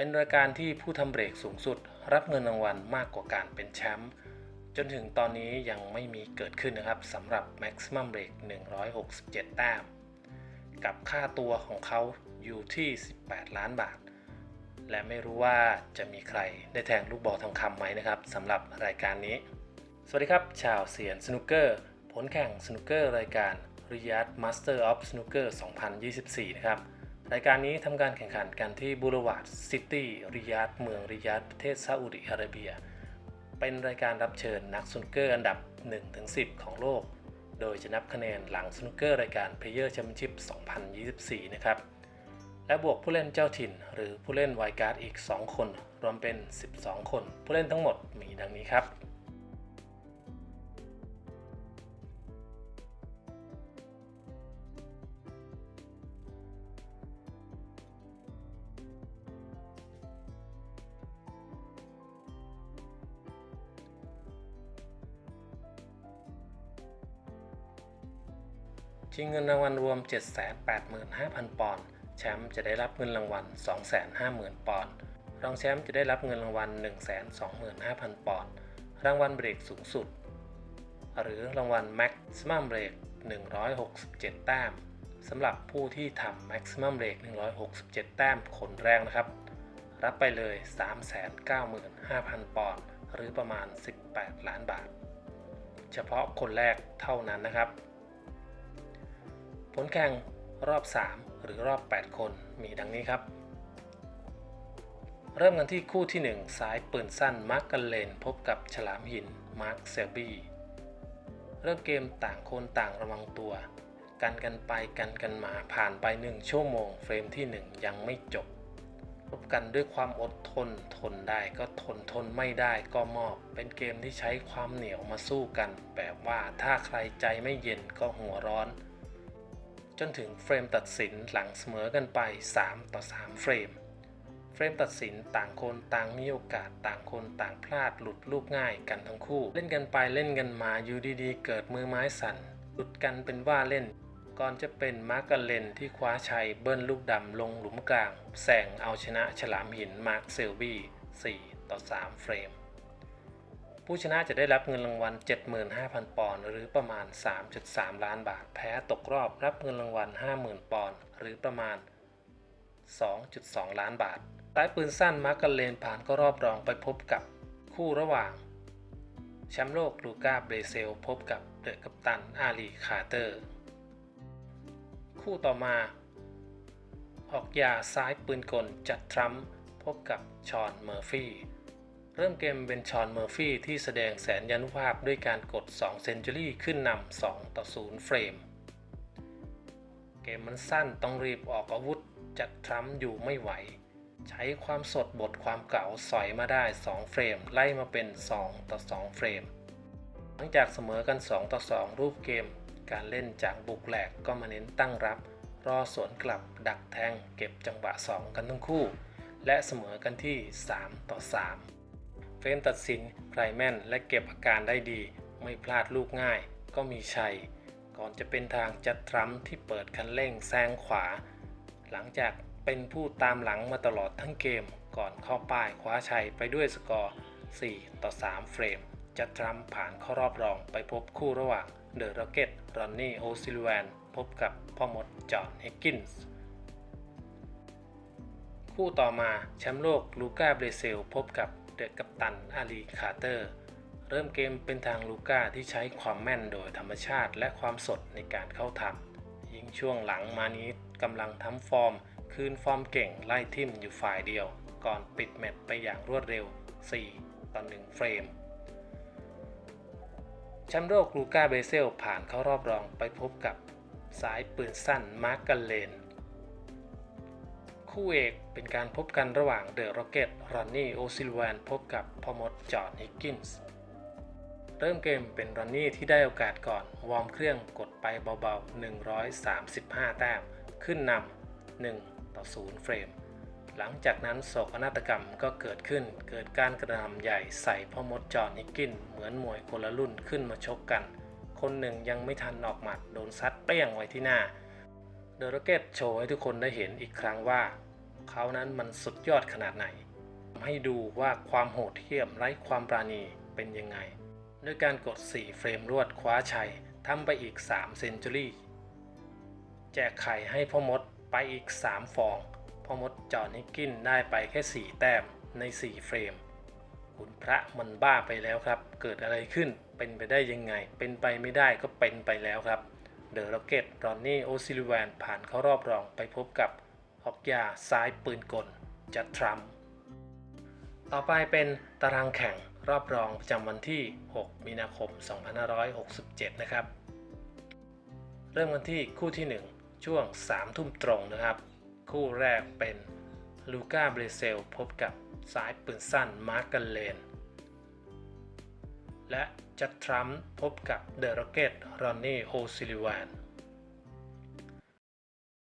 เป็นรายการที่ผู้ทำเบรกสูงสุด รับเงินรางวัลมากกว่าการเป็นแชมป์จนถึงตอนนี้ยังไม่มีเกิดขึ้นนะครับสำหรับ Maximum Break 167 แต้ม กับค่าตัวของเขาอยู่ที่ 18 ล้านบาท และไม่รู้ว่าจะมีใครได้แทงลูกบอลทองคำไหมนะครับสำหรับรายการนี้ สวัสดีครับ ชาวเสียนสนุกเกอร์ ผลแข่งสนุกเกอร์รายการ Riyadh Master of Snooker 2024 นะครับ รายการนี้ทำการแข่งขันกันที่บูรวาดซิตี้ริยาดเมืองริยาดประเทศซาอุดิอาระเบีย เป็นรายการรับเชิญนักสนุกเกอร์อันดับ 1-10 ของโลก โดยจะนับคะแนนหลังสนุกเกอร์รายการ Player Championship 2024 นะครับ และบวกผู้เล่นเจ้าถิ่น หรือผู้เล่นไวการ์ดอีก 2 คน รวมเป็น 12 คน ผู้เล่นทั้งหมดมีดังนี้ครับ ชิงเงินรางวัลรวม 785,000 ปอนด์ แชมป์จะได้รับเงินรางวัล 250,000 ปอนด์ รองแชมป์จะได้รับเงินรางวัล 125,000 ปอนด์ รางวัลเบรกสูงสุด หรือรางวัล Maximum Break 167 แต้มสำหรับผู้ที่ทำ Maximum Break 167 แต้มคนแรกนะครับ รับไปเลย 395,000 ปอนด์ หรือประมาณ 18 ล้านบาท เฉพาะคนแรกเท่านั้นนะครับ ผลแข่งรอบ 3 หรือรอบ 8 คนมีดังนี้ครับ เริ่มกันที่คู่ที่1ซ้ายปืนสั้นมาร์กกันเลน พบกับฉลามหินมาร์คเซลบี้เริ่มเกมต่างคนต่างระวังตัว กันกันไปกันกันมาผ่านไป 1 ชั่วโมง เฟรมที่ 1 ยังไม่จบรบกันด้วยความอดทนทนได้ก็ทนทนไม่ได้ก็มอบ เป็นเกมที่ใช้ความเหนียวมาสู้กัน แบบว่าถ้าใครใจไม่เย็นก็หัวร้อน จนถึงเฟรมตัดสินหลังเสมอกันไป 3 ต่อ 3 เฟรม เฟรมตัดสินต่างคนต่างมีโอกาสต่างคนต่างพลาดหลุดลูกง่ายกันทั้งคู่ เล่นกันไปเล่นกันมาอยู่ดีๆ เกิดมือไม้สั่นหลุดกันเป็นว่าเล่น ก่อนจะเป็นมาร์กเลนที่คว้าชัยเบิ้ลลูกดำลงหลุมกลางแซงเอาชนะฉลามหินมาร์คเซลบี้4ต่อ 3 เฟรม ผู้ชนะจะได้รับเงินรางวัล 75,000 ปอนด์หรือประมาณ 3.3 ล้านบาท แพ้ตกรอบรับเงินรางวัล 50,000 ปอนด์หรือประมาณ 2.2 ล้านบาทสายปืนสั้นมาร์กเลนผ่านก็รอบรองไปพบกับคู่ระหว่างแชมป์โลกลูก้าเบรเซล พบกับเดอะกัปตันอาลีคาร์เตอร์ คู่ต่อมา ออกยาซ้ายปืนกลจัดทรัมป์พบกับชอนเมอร์ฟี่ เริ่มเกมเป็นชอนเมอร์ฟี่ที่แสดงแสนยานุภาพด้วยการกด 2 เซนจูรี่ขึ้นนำ 2 ต่อ 0 เฟรม เกมมันสั้นต้องรีบออกอาวุธ จัดทรัมป์อยู่ไม่ไหว ใช้ความสดบทความเก่าสอยมาได้ 2 เฟรม ไล่มาเป็น 2 ต่อ 2 เฟรม หลังจากเสมอกัน 2 ต่อ 2 รูปเกม การเล่นจากบุกแหลกก็มาเน้นตั้งรับ รอสวนกลับดักแทงเก็บจังหวะ 2 กันทั้งคู่ และเสมอกันที่ 3 ต่อ 3 เฟรมตัดสินใครแม่นและเก็บอาการได้ดี ไม่พลาดลูกง่าย ก็มีชัย ก่อนจะเป็นทางจัดทรัมที่เปิดคันเร่งแซงขวา หลังจากเป็นผู้ตามหลังมาตลอดทั้งเกม ก่อนเข้าป้ายคว้าชัยไปด้วยสกอร์ 4 ต่อ 3 เฟรม จัดทรัมผ่านเข้ารอบรองไปพบคู่ระหว่างเดอะร็อกเก็ตรอนนี่โอซิลแวนพบกับพ่อมดจอห์นเฮกกินส์คู่ต่อมาแชมป์โลกลูก้าเบรเซล พบกับ เดอะกัปตันอาลีคาร์เตอร์ เริ่มเกมเป็นทางลูก้าที่ใช้ความแม่นโดยธรรมชาติและความสดในการเข้าทำยิ่งช่วงหลังมานี้กำลังทำฟอร์ม คืนฟอร์มเก่งไล่ทิมอยู่ฝ่ายเดียว ก่อนปิดแมตช์ไปอย่างรวดเร็ว 4 ต่อ 1 เฟรมแชมป์โลกลูก้าเบเซลผ่านเข้ารอบรองไปพบกับสายปืนสั้นมาร์กกเลน คู่เอกเป็นการพบกันระหว่างเดอะร็อกเก็ตรอนนี่โอซิลแวนพบกับพอมดจอห์นฮิกกินส์เริ่มเกมเป็นรอนนี่ที่ได้โอกาสก่อน วอร์มเครื่องกดไปเบาๆ 135 แต้ม ขึ้นนำ1ต่อ 0 เฟรม หลังจากนั้นโศกนาฏกรรมก็เกิดขึ้น เกิดการกระทำใหญ่ใส่พ่อมดจอห์นฮิกกิน เหมือนมวยคนละรุ่นขึ้นมาชกกัน คนหนึ่งยังไม่ทันออกหมัดโดนซัดเปรี้ยงไว้ที่หน้าเดอะร็อกเก็ตโชว์ให้ทุกคนได้เห็นอีกครั้งว่า เขานั้นมันสุดยอดขนาดไหน ให้ดูว่าความโหดเหี้ยมไร้ความปราณีเป็นยังไง ด้วยการกด 4 เฟรมรวดคว้าชัยทำไปอีก 3 เซนจูรี่ แจกไข่ให้พ่อมดไปอีก 3 ฟอง พ่อมดจอนิกกินได้ไปแค่ 4 แต้มใน 4 เฟรมคุณพระมันบ้าไปแล้วครับ เกิดอะไรขึ้น เป็นไปได้ยังไง เป็นไปไม่ได้ก็เป็นไปแล้วครับ เดอะร็อกเก็ตรอนนี่ โอซิลิแวนผ่านเข้ารอบรองไปพบกับ อกยาซ้ายปืนกลจัดทรัมป์ต่อไปเป็นตารางแข่งรอบรองประจำวันที่ 6 มีนาคม 2567 นะครับ เริ่มกันที่คู่ที่ 1 ช่วง 3 ทุ่มตรงนะครับ คู่แรกเป็นลูก้าเบรเซลพบกับสายปืนสั้นมาร์กันเลน และจัดทรัมป์พบกับเดอะร็อกเก็ตรอนนี่โอซิลิแวน